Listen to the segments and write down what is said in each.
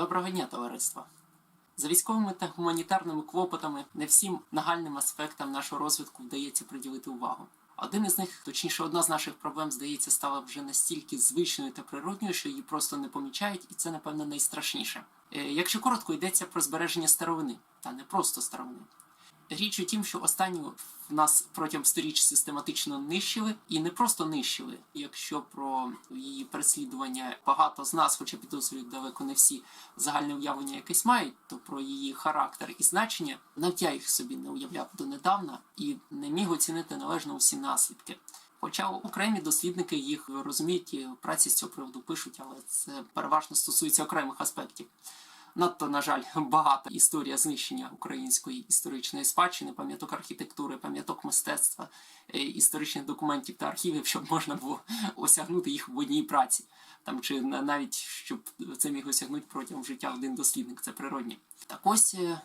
Доброго дня, товариство! За військовими та гуманітарними клопотами не всім нагальним аспектам нашого розвитку вдається приділити увагу. Один із них, точніше, одна з наших проблем, здається, стала вже настільки звичною та природньою, що її просто не помічають, і це, напевно, найстрашніше. Е, Якщо коротко, йдеться про збереження старовини, та не просто старовини. Річ у тім, що останню нас протягом сторіч систематично нищили, і не просто нищили. Якщо про її переслідування багато з нас, хоча підозрюють далеко не всі загальне уявлення якесь мають, то про її характер і значення навіть я їх собі не уявляв донедавна і не міг оцінити належно усі наслідки. Хоча окремі дослідники їх розуміють і праці з цього приводу пишуть, але це переважно стосується окремих аспектів. Надто, на жаль, багата історія знищення української історичної спадщини, пам'яток архітектури, пам'яток мистецтва, е, історичних документів та архівів, щоб можна було осягнути їх в одній праці. Там чи навіть щоб це міг осягнути протягом життя один дослідник, це природні. Так ось, е,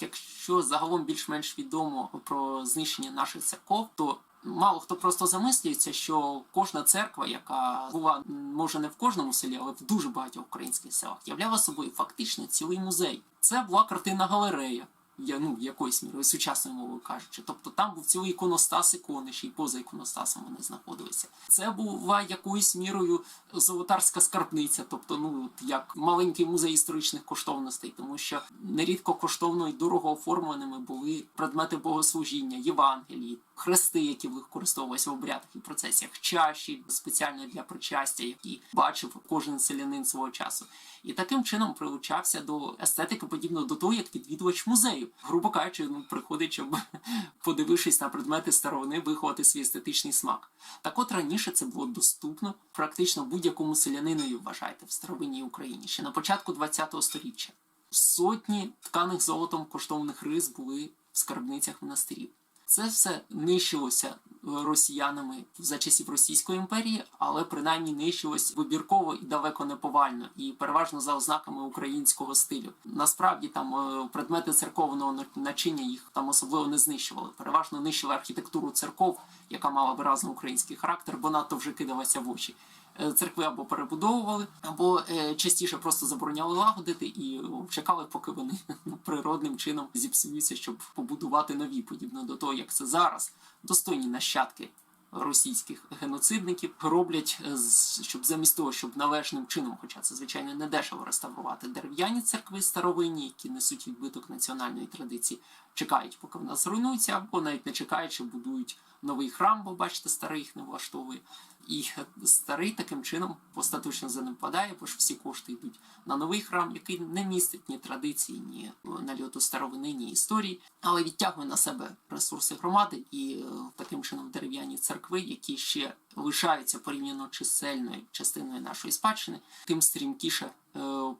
якщо загалом більш-менш відомо про знищення наших церков, то мало хто просто замислюється, що кожна церква, яка була може не в кожному селі, але в дуже багатьох українських селах, являла собою фактично цілий музей. Це була картина галерея. Я, ну, якоюсь мірою сучасною мовою кажучи. Тобто там був цілий іконостас ікони, ще й поза іконостасом вони знаходилися. Це була якоюсь мірою золотарська скарбниця, тобто, ну як маленький музей історичних коштовностей, тому що нерідко коштовно і дорого оформленими були предмети богослужіння, Євангелії, хрести, які використовувалися в обрядах і процесіях, чаші спеціально для причастя, які бачив кожен селянин свого часу. І таким чином прилучався до естетики, подібно до того, як відвідувач музею. Грубо кажучи, ну приходить, щоб подивившись на предмети старовини, виховати свій естетичний смак. Так от раніше це було доступно практично будь-якому селянинові, вважайте, в старовинній Україні ще на початку ХХ століття. Сотні тканих золотом коштовних рис були в скарбницях монастирів. Це все нищилося е, росіянами за часів Російської імперії, але принаймні нищилось вибірково і далеко не повально, і переважно за ознаками українського стилю. Насправді там е, предмети церковного на- начиння їх там особливо не знищували. Переважно нищили архітектуру церков, яка мала виразно український характер, бо надто вже кидалася в очі. Е, Церкви або перебудовували, або е, частіше просто забороняли лагодити і чекали, поки вони природним чином зіпсуються, щоб побудувати нові, подібно до того, як це зараз. Достойні нащадки російських геноцидників роблять, е, щоб замість того, щоб належним чином, хоча це звичайно не дешево реставрувати дерев'яні церкви старовинні, які несуть відбиток національної традиції, чекають, поки вона зруйнується, або навіть не чекаючи, будують новий храм, бо бачите, старий їх не влаштовує. І старий таким чином остаточно занепадає, бо ж всі кошти йдуть на новий храм, який не містить ні традиції, ні нальоту старовини, ні історії, але відтягує на себе ресурси громади і е, таким чином дерев'яні церкви, які ще лишаються порівняно чисельною частиною нашої спадщини, тим стрімкіше е,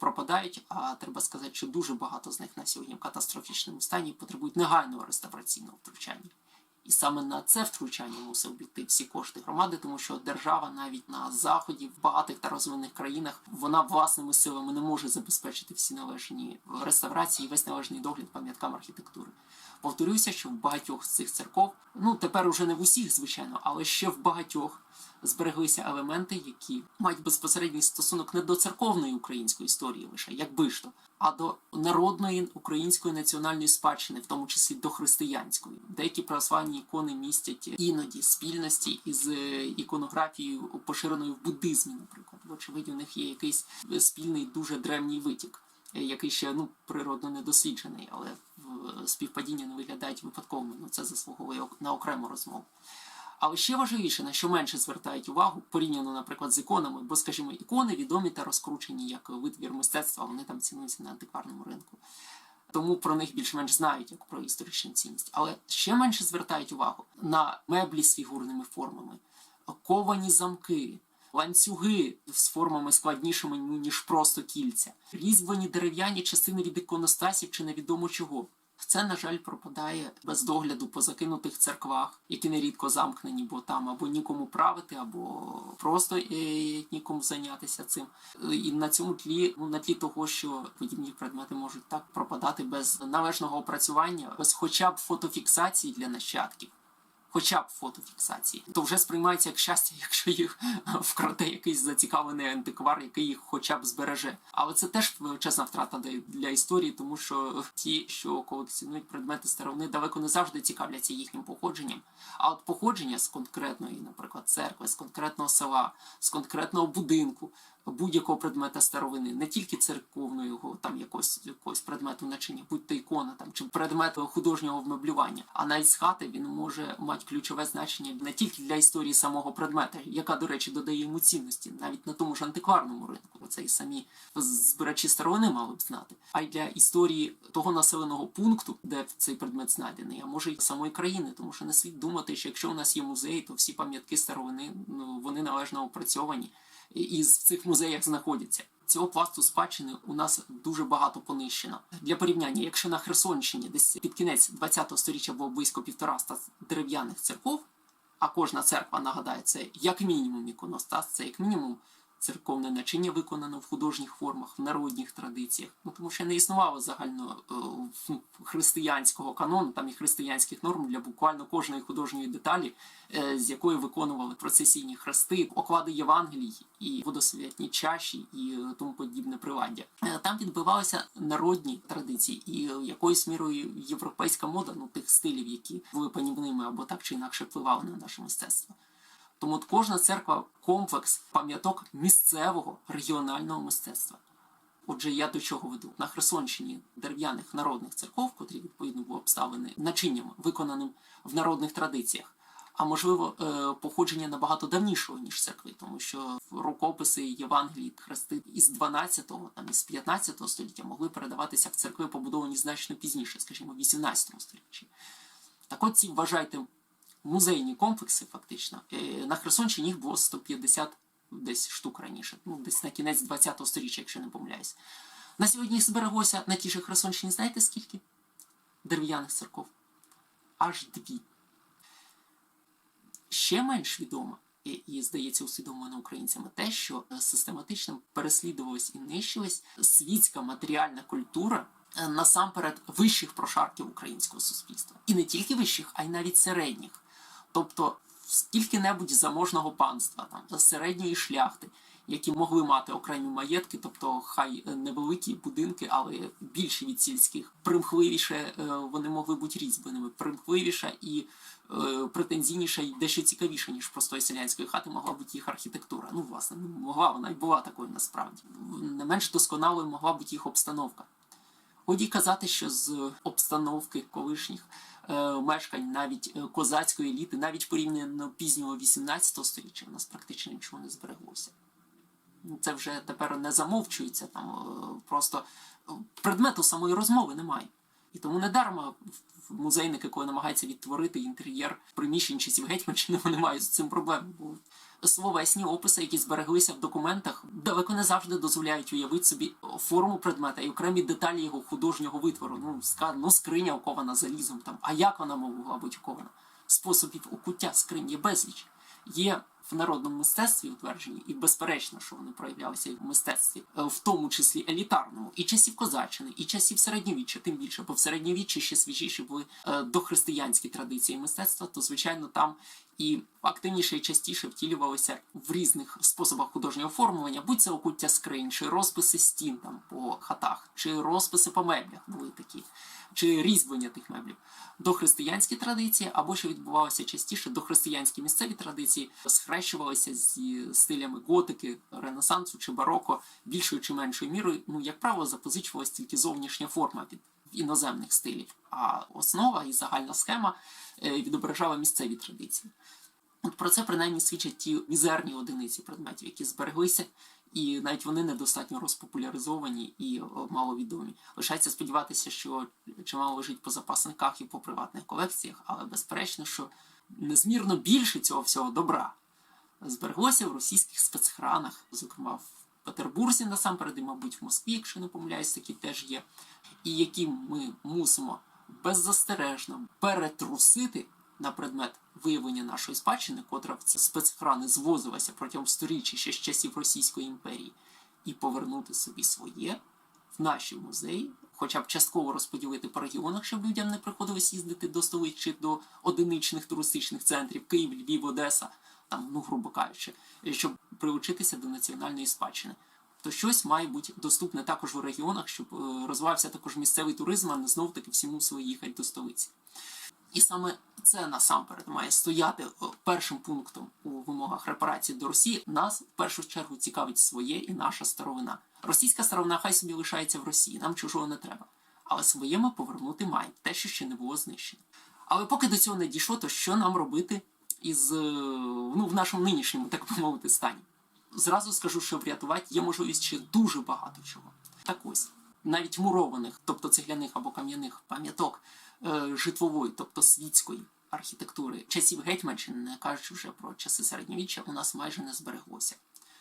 пропадають. А треба сказати, що дуже багато з них на сьогодні в катастрофічному стані потребують негайного реставраційного втручання. І саме на це втручання мусив піти всі кошти громади, тому що держава навіть на заході в багатих та розвинених країнах вона власними силами не може забезпечити всі належні реставрації, і весь належний догляд пам'яткам архітектури. Повторюся, що в багатьох з цих церков, ну тепер уже не в усіх, звичайно, але ще в багатьох збереглися елементи, які мають безпосередній стосунок не до церковної української історії лише, якби ж то, а до народної української національної спадщини, в тому числі до християнської. Деякі православні ікони містять іноді спільності із е, іконографією, поширеною в буддизмі, наприклад. Вочевидь, у них є якийсь спільний дуже древній витік. е, Який ще ну природно не досліджений, але співпадіння не виглядають випадковими. Ну це заслуговує на окрему розмову. Але ще важливіше, на що менше звертають увагу, порівняно, наприклад, з іконами, бо, скажімо, ікони відомі та розкручені як витвір мистецтва, вони там цінуються на антикварному ринку. Тому про них більш-менш знають як про історичну цінність. Але ще менше звертають увагу на меблі з фігурними формами, ковані замки, ланцюги з формами складнішими ніж просто кільця, різьблені дерев'яні частини від іконостасів чи невідомо чого. Це, на жаль, пропадає без догляду по закинутих церквах, які нерідко замкнені, бо там або нікому правити, або просто е, нікому зайнятися цим. І на цьому тлі, ну на тлі того, що подібні предмети можуть так пропадати без належного опрацювання, без хоча б фотофіксації для нащадків. Хоча б фотофіксації, то вже сприймається як щастя, якщо їх вкраде якийсь зацікавлений антиквар, який їх хоча б збереже. Але це теж величезна втрата для- для історії, тому що ті, що колекціонують предмети старовини, далеко не завжди цікавляться їхнім походженням. А от походження з конкретної, наприклад, церкви, з конкретного села, з конкретного будинку, будь-якого предмета старовини, не тільки церковного там якогось, якогось предмету начиння, будь то ікона там чи предмет художнього вмеблювання, а навіть з хати він може мати ключове значення не тільки для історії самого предмета, яка, до речі, додає йому цінності, навіть на тому ж антикварному ринку. Це і самі збирачі старовини мали б знати, а й для історії того населеного пункту, де цей предмет знайдений, а може й самої країни, тому що не слід думати, що якщо у нас є музей, то всі пам'ятки старовини ну вони належно опрацьовані і- і в цих музеях знаходяться. Цього пласту спадщини у нас дуже багато понищено. Для порівняння, якщо на Херсонщині десь під кінець 20-го століття було близько півтораста дерев'яних церков, а кожна церква нагадає, це як мінімум іконостас, це як мінімум церковне начиння виконано в художніх формах, в народних традиціях. Ну тому що не існувало загально е, християнського канону, там і християнських норм для буквально кожної художньої деталі, е, з якої виконували процесійні хрести, оклади Євангелій і водосвятні чаші і е, тому подібне приладдя. Е, Там відбивалися народні традиції, і е, якоюсь мірою європейська мода ну тих стилів, які були панівними або так чи інакше впливали на наше мистецтво. Тому кожна церква комплекс пам'яток місцевого регіонального мистецтва. Отже, я до чого веду на Херсонщині дерев'яних народних церков, котрі відповідно були обставлені начинням, виконаним в народних традиціях. А можливо, е, походження набагато давнішого, ніж церкви, тому що рукописи Євангелії, хрести із 12-го, там із 15-го століття могли передаватися в церкви, побудовані значно пізніше, скажімо, в 18 столітті. Так от ці вважайте музейні комплекси, фактично. Е, На Херсонщині їх було 150 десь штук раніше, ну десь на кінець 20-го сторіччя, якщо не помиляюсь. На сьогодні їх збереглося на тій же Херсонщині, знаєте скільки? Дерев'яних церков? Аж дві. Ще менш відомо, і, і здається, усвідомлено українцями те, що е, систематично переслідувалась і нищилась світська матеріальна культура е, насамперед вищих прошарків українського суспільства. І не тільки вищих, а й навіть середніх. Тобто скільки-небудь заможного панства, там середньої шляхти, які могли мати окремі маєтки, тобто хай е, невеликі будинки, але більші від сільських, примхливіше е, вони могли бути різьбленими, примхливіша і е, претензійніша і дещо цікавіша, ніж простої селянської хати могла бути їх архітектура. Ну, власне, не могла вона й була такою насправді. Не менш досконалою могла бути їх обстановка. Годі казати, що з обстановки колишніх мешкань навіть е, козацької еліти, навіть порівняно пізнього 18 століття, у нас практично нічого не збереглося. Це вже тепер не замовчується, там е, просто е, предмету самої розмови немає. І тому недарма дарма музейники, коли намагаються відтворити інтер'єр приміщень часів Гетьманщини, вони мають з цим проблем. Словесні описи, які збереглися в документах, далеко не завжди дозволяють уявити собі форму предмета і окремі деталі його художнього витвору. Ну, ну скриня окована залізом там. А як вона могла бути окована? Способів укуття скрині безліч. Є в народному мистецтві утверджені, і безперечно, що вони проявлялися в мистецтві, е, в тому числі елітарному, і часів козаччини, і часів середньовіччя, тим більше, бо в середньовіччі ще свіжіші були е, дохристиянські традиції мистецтва, то звичайно там і активніше і частіше втілювалися в різних способах художнього оформлення, будь це окуття скринь, чи розписи стін там по хатах, чи розписи по меблях були такі, чи різьблення тих меблів. Дохристиянські традиції, або що відбувалося частіше, дохристиянські місцеві традиції схрещувалися зі стилями готики, ренесансу чи бароко більшою чи меншою мірою. Ну, як правило, запозичувалась тільки зовнішня форма від іноземних стилів, а основа і загальна схема е, відображала місцеві традиції. От про це принаймні свідчать ті мізерні одиниці предметів, які збереглися, і навіть вони недостатньо розпопуляризовані і маловідомі. Лишається сподіватися, що чимало лежить по запасниках і по приватних колекціях, але безперечно, що незмірно більше цього всього добра збереглося в російських спецхранах, зокрема в Петербурзі насамперед, і, мабуть, в Москві, якщо не помиляюсь, такі теж є, і які ми мусимо беззастережно перетрусити на предмет виявлення нашої спадщини, котра в ці спецхрани звозилася протягом сторіччя ще з часів Російської імперії, і повернути собі своє в наші музеї, хоча б частково розподілити по регіонах, щоб людям не приходилось їздити до столиць чи до одиничних туристичних центрів Київ, Львів, Одеса, там, ну грубо кажучи, щоб приучитися до національної спадщини. То щось має бути доступне також у регіонах, щоб е, розвивався також місцевий туризм, а не знов таки всі мусили їхати до столиці. І саме це насамперед має стояти е, першим пунктом у вимогах репарації до Росії. Нас в першу чергу цікавить своє і наша старовина. Російська старовина хай собі лишається в Росії, нам чужого не треба. Але своє ми повернути маємо, те, що ще не було знищено. Але поки до цього не дійшло, то що нам робити із е, ну, в нашому нинішньому, так би мовити, стані? Зразу скажу, що врятувати є можливість ще дуже багато чого. Так ось, навіть мурованих, тобто цегляних або кам'яних пам'яток е, житлової, тобто світської архітектури часів Гетьманщини, не кажучи вже про часи середньовіччя, у нас майже не збереглося.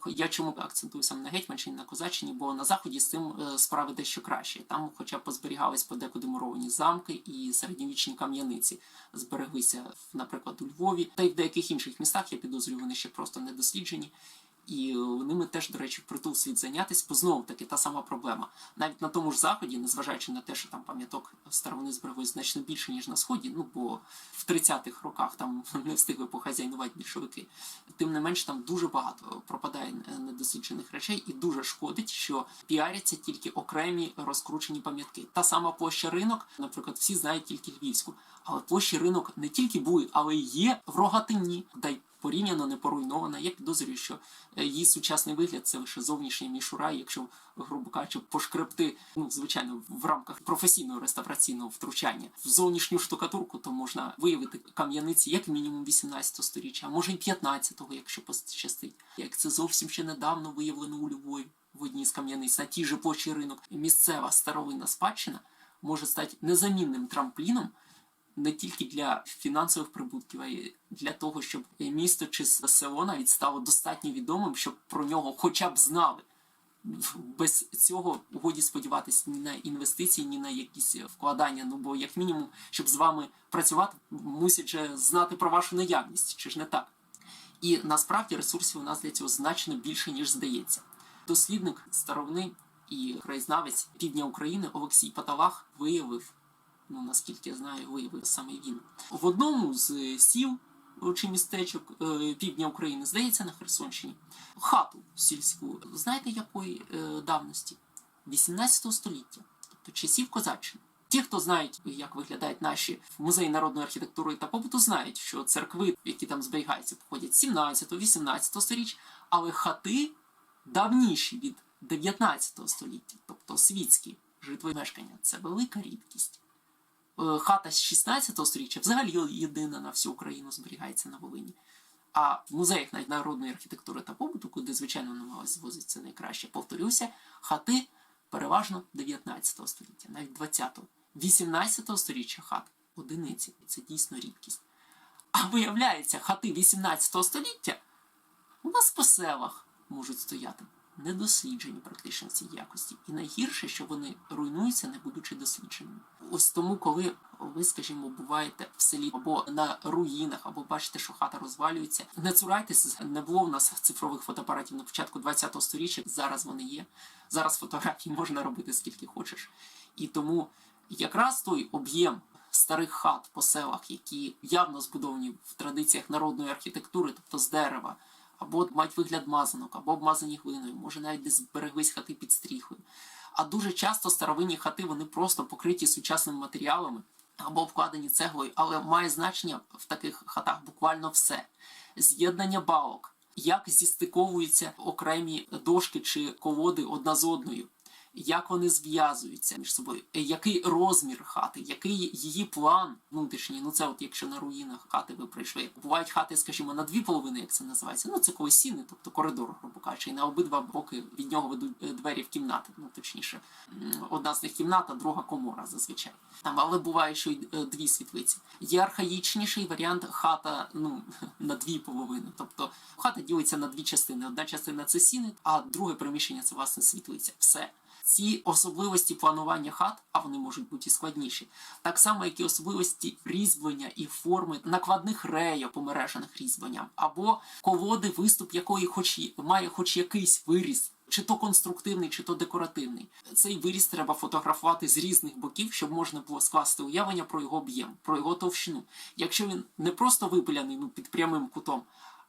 Я чому акцентую саме на Гетьманщині, на Козаччині, бо на заході з цим е, справи дещо краще. Там, хоча б позберігались подекуди муровані замки і середньовічні кам'яниці збереглися, наприклад, у Львові, та й в деяких інших містах. Я підозрюю, вони ще просто не досліджені. І ними теж, до речі, впритул слід зайнятися, бо знову таки та сама проблема. Навіть на тому ж заході, незважаючи на те, що там пам'яток старовини збереглось значно більше, ніж на сході, ну бо в 30-х роках там не встигли похазяйнувати більшовики. Тим не менш, там дуже багато пропадає недосліджених речей, і дуже шкодить, що піаряться тільки окремі розкручені пам'ятки. Та сама площа ринок, наприклад, всі знають тільки львівську, але площі ринок не тільки були, але й є в рогатині. Дай порівняно не поруйнована. Я підозрюю, що е, її сучасний вигляд це лише зовнішня мішура, якщо, грубо кажучи, пошкребти, ну звичайно, в рамках професійного реставраційного втручання в зовнішню штукатурку, то можна виявити кам'яниці як мінімум 18 сторіччя, а може й 15-го, якщо пощастить. Як це зовсім ще недавно виявлено у Львові в одній з кам'яниць на тій же площі ринок. Місцева старовинна спадщина може стати незамінним трампліном не тільки для фінансових прибутків, а й для того, щоб місто чи село навіть стало достатньо відомим, щоб про нього хоча б знали. Без цього годі сподіватися ні на інвестиції, ні на якісь вкладання. Ну бо, як мінімум, щоб з вами працювати, мусять же знати про вашу наявність, чи ж не так? І насправді ресурсів у нас для цього значно більше, ніж здається. Дослідник старовини і краєзнавець півдня України Олексій Паталах виявив ну наскільки я знаю, виявив саме він. В одному з сіл чи містечок е, півдня України, здається, на Херсонщині, хату сільську, знаєте, якої е, давності? 18 століття, тобто часів козаччини. Ті, хто знають, як виглядають наші музеї народної архітектури та побуту, знають, що церкви, які там зберігаються, походять 17-18 сторіч, але хати давніші від 19 століття, тобто світські житлові мешкання. Це велика рідкість. Е, хата з 16 століття взагалі єдина на всю Україну зберігається на Волині. А в музеях навіть народної архітектури та побуту, куди, звичайно, намагалися звозитися найкраще, повторюся, хати переважно 19 століття, навіть 20-го. 18 століття хат одиниці. Це дійсно рідкість. А виявляється, хати 18 століття у нас по селах можуть стояти недосліджені практично в цій якості. І найгірше, що вони руйнуються, не будучи дослідженими. Ось тому, коли ви, скажімо, буваєте в селі або на руїнах, або бачите, що хата розвалюється, не цурайтесь, не було в нас цифрових фотоапаратів на початку 20-го сторіччя. Зараз вони є. Зараз фотографій можна робити скільки хочеш. І тому якраз той об'єм. Старих хат по селах, які явно збудовані в традиціях народної архітектури, тобто з дерева, або мають вигляд мазанок, або обмазані глиною, може навіть десь збереглись хати під стріхою. А дуже часто старовинні хати вони просто покриті сучасними матеріалами або обкладені цеглою, але має значення в таких хатах буквально все: з'єднання балок, як зістиковуються окремі дошки чи колоди одна з одною. Як вони зв'язуються між собою, який розмір хати, який її план внутрішній? Ну це от якщо на руїнах хати ви прийшли. Бувають хати, скажімо, на дві половини, як це називається. Ну це коли сіни, тобто коридор, грубо кажучи, і на обидва боки від нього ведуть двері в кімнати. Ну точніше, одна з них кімната, друга комора зазвичай. Там, але буває, що й дві світлиці. Є архаїчніший варіант хата ну на дві половини. Тобто хата ділиться на дві частини. Одна частина це сіни, а друге приміщення це власне світлиця. Все ці особливості планування хат, а вони можуть бути складніші, так само, як і особливості різьблення і форми накладних рейок, помережених різьбленням, або колоди, виступ якої хоч має хоч якийсь виріз чи то конструктивний, чи то декоративний. Цей виріз треба фотографувати з різних боків, щоб можна було скласти уявлення про його об'єм, про його товщину. Якщо він не просто випиляний ну, під прямим кутом,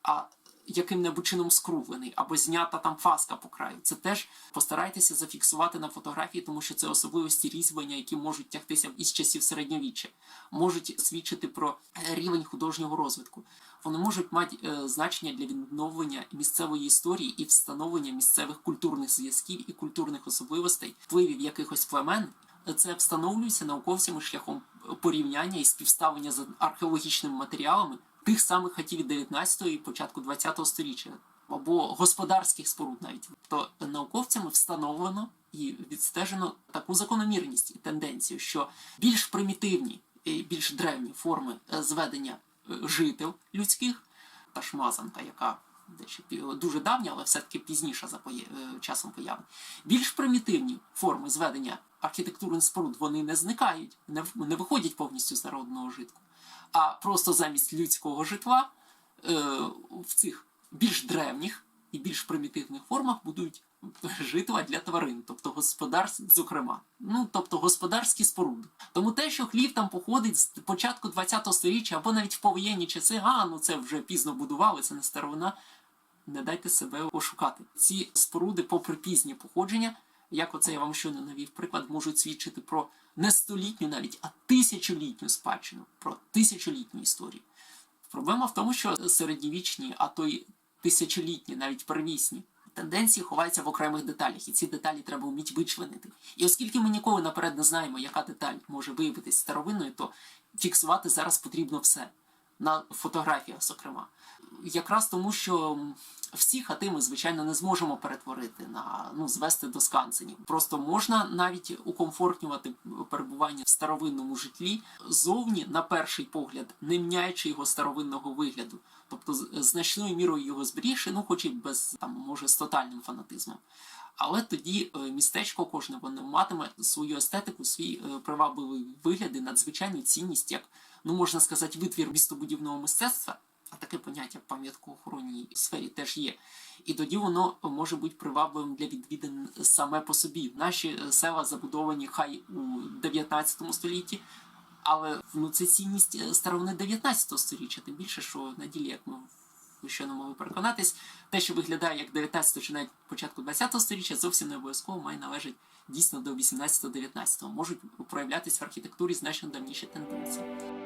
а яким-небудь чином скруглений або знята там фаска по краю. Це теж постарайтеся зафіксувати на фотографії, тому що це особливості різьблення, які можуть тягтися із часів середньовіччя, можуть свідчити про е, рівень художнього розвитку. Вони можуть мати е, значення для відновлення місцевої історії і встановлення місцевих культурних зв'язків і культурних особливостей, впливів якихось племен. Це встановлюється науковцями шляхом порівняння і співставлення з археологічними матеріалами тих самих хатів від 19 і початку 20 століття або господарських споруд навіть то науковцями встановлено і відстежено таку закономірність і тенденцію, що більш примітивні і більш древні форми е, зведення е, жител людських, та ж мазанка, яка дуже давня, але все-таки пізніша за е, часом появи. Більш примітивні форми зведення архітектурних споруд вони не зникають, не виходять повністю з народного житку. А просто замість людського житла е, в цих більш древніх і більш примітивних формах будують житла для тварин, тобто господарств, зокрема. Ну, тобто господарські споруди. Тому те, що хлів там походить з початку ХХ століття або навіть в повоєнні часи, а ну це вже пізно будували, це не старовина. Не дайте себе ошукати. Ці споруди, попри пізнє походження, як оце я вам щойно навів приклад, можуть свідчити про не столітню навіть, а тисячолітню спадщину, про тисячолітню історію. Проблема в тому, що середньовічні, а то й тисячолітні, навіть первісні тенденції ховаються в окремих деталях, і ці деталі треба вміти вичленити. І оскільки ми ніколи наперед не знаємо, яка деталь може виявитись старовинною, то фіксувати зараз потрібно все на фотографіях, зокрема. Якраз тому, що всі хати ми, звичайно, не зможемо перетворити на ну, звести до скансенів. Просто можна навіть укомфортнювати перебування в старовинному житлі зовні, на перший погляд, не міняючи його старовинного вигляду. Тобто значною мірою його зберігши, ну хоч і без там, може, з тотальним фанатизмом. Але тоді е, містечко кожне воно матиме свою естетику, свій е, привабливий вигляд і надзвичайну цінність, як ну можна сказати, витвір містобудівного мистецтва. А таке поняття в пам'яткоохоронній сфері теж є. І тоді воно може бути привабливим для відвідин саме по собі. Наші е, села забудовані хай у 19 столітті, але ну, це цінність старовини 19 століття, тим більше, що на ділі, як ми щойно могли переконатись, те, що виглядає як 19 чи навіть початку 20 століття, зовсім не обов'язково має належати дійсно до 18-19. Можуть проявлятися в архітектурі значно давніші тенденції.